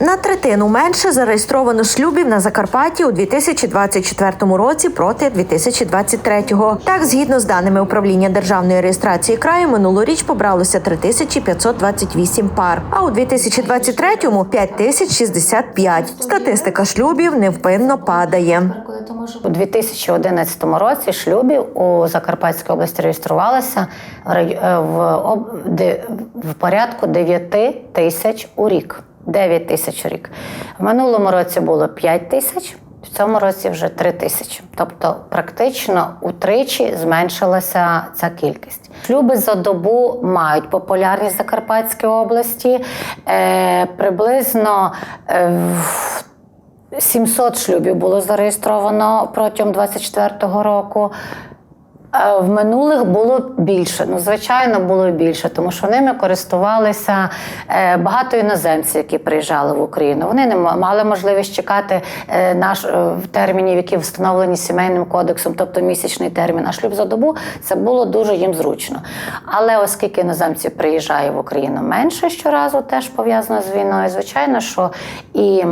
На третину менше зареєстровано шлюбів на Закарпатті у 2024 році проти 2023-го. Так, згідно з даними управління державної реєстрації краю, минулоріч побралося 3528 пар, а у 2023-му – 5065. Статистика шлюбів невпинно падає. У 2011 році шлюбів у Закарпатській області реєструвалося в порядку 9 тисяч у рік. 9 тисяч рік. В минулому році було 5 тисяч, в цьому році вже 3 тисячі. Тобто практично утричі зменшилася ця кількість. Шлюби за добу мають популярність Закарпатській області. Е, приблизно е, 700 шлюбів було зареєстровано протягом 24-го року. Е, В минулих було більше. Ну, звичайно, було більше, тому що ними користувалися е, багато іноземців, які приїжджали в Україну. Вони не ма- мали можливість чекати е, наш в термінів, які встановлені сімейним кодексом, тобто місячний термін, а шлюб за добу, це було дуже їм зручно. Але оскільки іноземців приїжджає в Україну менше щоразу, теж пов'язано з війною, звичайно, що і,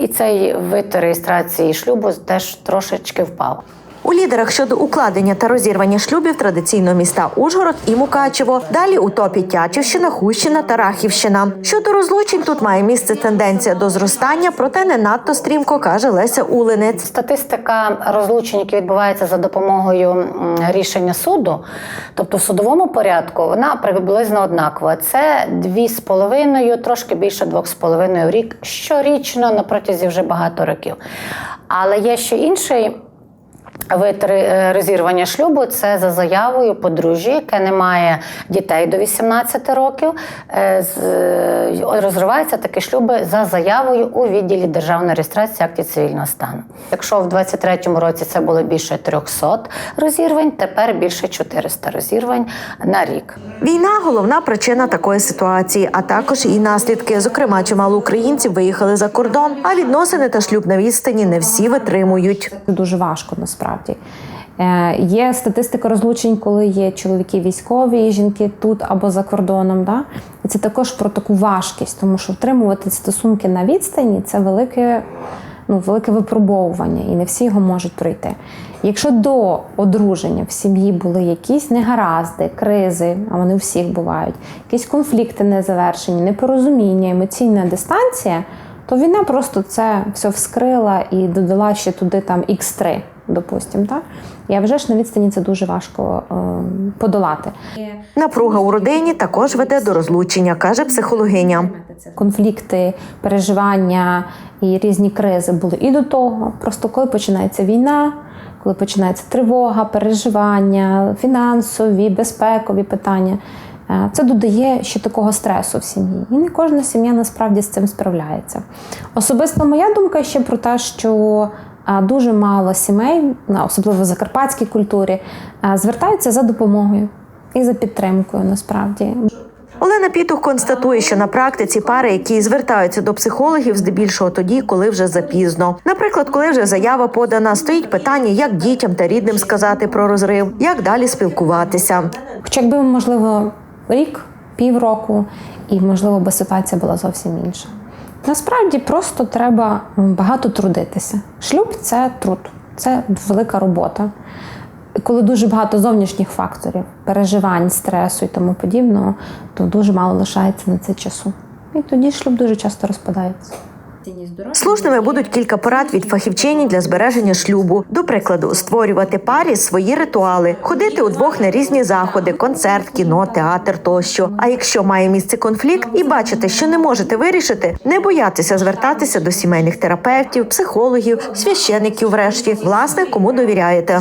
і цей вид реєстрації шлюбу теж трошечки впав. У лідерах щодо укладення та розірвання шлюбів традиційно міста Ужгород і Мукачево. Далі у топі Тячівщина, Хущина та Рахівщина. Щодо розлучень тут має місце тенденція до зростання, проте не надто стрімко каже Леся Улинець. Статистика розлучень, які відбуваються за допомогою рішення суду, тобто в судовому порядку, вона приблизно однакова. Це 2,5, трошки більше 2,5 в рік щорічно на протязі вже багато років. Але є ще інший. Вид е, розірвання шлюбу це за заявою подружжя, яке не має дітей до 18 років. Е, з- е, Розриваються такі шлюби за заявою у відділі державної реєстрації актів цивільного стану. Якщо в 23-му році це було більше 300 розірвань, тепер більше 400 розірвань на рік. Війна головна причина такої ситуації, а також і наслідки. Зокрема, чимало українців виїхали за кордон, а відносини та шлюб на відстані не всі витримують. Дуже важко насправді. Е, Є статистика розлучень, коли є чоловіки військові, жінки тут або за кордоном. Да? І це також про таку важкість, тому що втримувати стосунки на відстані це велике, ну, велике випробовування, і не всі його можуть пройти. Якщо до одруження в сім'ї були якісь негаразди, кризи, а вони у всіх бувають, якісь конфлікти незавершені, непорозуміння, емоційна дистанція, то війна просто це все вскрила і додала ще туди там X3, допустимо. Так? А вже ж на відстані це дуже важко е, подолати. Напруга у родині також веде до розлучення, каже психологиня. Конфлікти, переживання і різні кризи були і до того. Просто коли починається війна, коли починається тривога, переживання, фінансові, безпекові питання. е, Це додає ще такого стресу в сім'ї. І не кожна сім'я насправді з цим справляється. Особисто моя думка ще про те, що дуже мало сімей, особливо в закарпатській культурі, звертаються за допомогою і за підтримкою насправді. Олена Пітух констатує, що на практиці пари, які звертаються до психологів, здебільшого тоді, коли вже запізно. Наприклад, коли вже заява подана, стоїть питання, як дітям та рідним сказати про розрив, як далі спілкуватися. Хоча якби, можливо, рік, півроку, і, можливо, би ситуація була зовсім інша. Насправді просто треба багато трудитися. Шлюб це труд, це велика робота. Коли дуже багато зовнішніх факторів, переживань, стресу і тому подібного, то дуже мало лишається на це часу. І тоді шлюб дуже часто розпадається. Слушними будуть кілька порад від фахівчині для збереження шлюбу. До прикладу, створювати парі свої ритуали, ходити удвох на різні заходи, концерт, кіно, театр тощо. А якщо має місце конфлікт і бачите, що не можете вирішити, не боятися звертатися до сімейних терапевтів, психологів, священиків, врешті, власне, кому довіряєте.